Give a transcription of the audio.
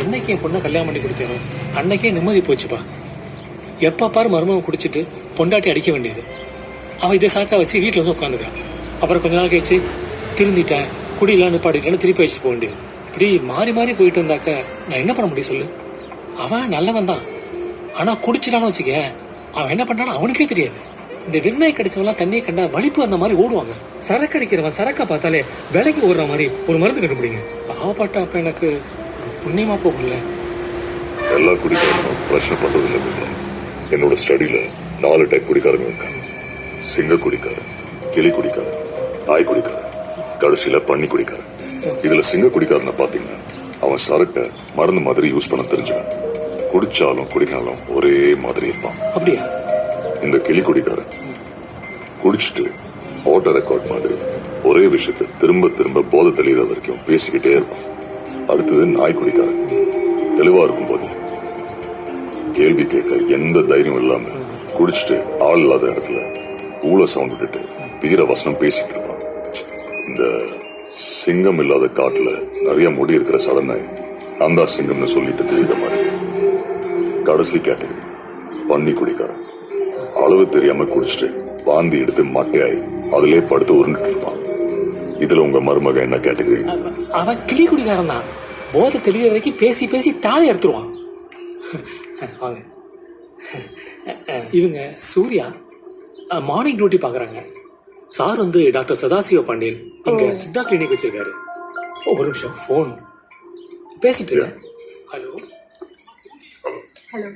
என்னைக்கு என் பொண்ணை கல்யாணம் பண்ணி கொடுத்தேனோ அன்னைக்கே நிம்மதி போச்சுப்பா. எப்போ பாரு மருமகம் குடிச்சிட்டு பொண்டாட்டி அடிக்க வேண்டியது. அவன் இதை சாக்கா வச்சு வீட்டில் வந்து உட்காந்துக்கிறான் அப்புறம் கொஞ்ச நாள் கழிச்சு திருந்திட்டேன் குடியெல்லாம் நிப்பாட்டிட்டேன்னு திருப்பி வச்சுட்டு போக வேண்டியது. இப்படி மாறி மாறி போயிட்டு வந்தாக்க நான் என்ன பண்ண முடியும் சொல்லு? அவன் நல்லவன் தான். ஆனால் குடிச்சிட்டான்னு வச்சுக்க அவன் என்ன பண்ணான்னு அவனுக்கே தெரியாது. இந்த வெண்ணெய் கடிச்சவங்களாம் தண்ணியை கண்டா வலிப்பு அந்த மாதிரி ஓடுவாங்க. சரக்கு அடிக்கிறவன் சரக்கை பார்த்தாலே விலைக்கு ஓடுற மாதிரி ஒரு மருந்து கண்டுபிடிங்க. பாவப்பட்ட அப்ப எனக்கு ஒரு புண்ணியமா போகல எல்லா குடிக்காரனும் பிரச்சனை பண்றது இல்லை. என்னோட ஸ்டடியில நாலு டைப் குடிக்காரங்க இருக்காங்க. சிங்க குடிக்காரன் கிளி குடிக்காரன் நாய் குடிக்காரன் கடைசியில பன்னி குடிக்காரன். இதுல சிங்க குடிக்காரனை பாத்தீங்கன்னா அவன் சரக்க மருந்து மாதிரி யூஸ் பண்ண தெரிஞ்சவன் குடிச்சாலும் குடிக்காலும் ஒரே மாதிரி இருப்பான். அப்படியா? இந்த கிளி குடிக்காரன் குடிச்சிட்டு ஆட்டோ ரெக்கார்ட் மாதிரி ஒரே விஷயத்தை திரும்ப திரும்ப போதை தெளிகிற வரைக்கும் பேசிக்கிட்டே இருப்பான். அடுத்தது நாய் குடிக்காரன் தெளிவா இருக்கும் போது. கேள்வி கேட்க எந்த தைரியம் இல்லாம குடிச்சிட்டு ஆள் இல்லாத இடத்துல ஊழ சவுண்ட் விட்டுட்டு வீர வசனம் பேசிட்டு இருப்பான். இந்த சிங்கம் இல்லாத காட்டுல நிறைய முடி இருக்கிற சடனை நான் சிங்கம்னு சொல்லிட்டு தெரியுற மாதிரி. கடைசி கேட்டகரி பன்னி குடிக்காரன் அளவு தெரியாம குடிச்சிட்டு வாந்தி எடுத்து மட்டையாய் அதிலே படுத்து உருண்டுட்டு இருப்பான். இதுல உங்க மருமக என்ன கேட்டகரி? அவன் கிளி குடிக்காரன் தான். போதை தெளிகிற வரைக்கும் பேசி பேசி தாலி எடுத்துருவான். வாங்க. இவங்க சூர்யா மார்னிங் டியூட்டி பாக்குறாங்க சார் வந்து டாக்டர் சதாசிவ பாண்டியன் இங்க சித்தா கிளினிக் வச்சிருக்காரு. ஒரு நிமிஷம் ஃபோன் பேசிட்டு. Hello hello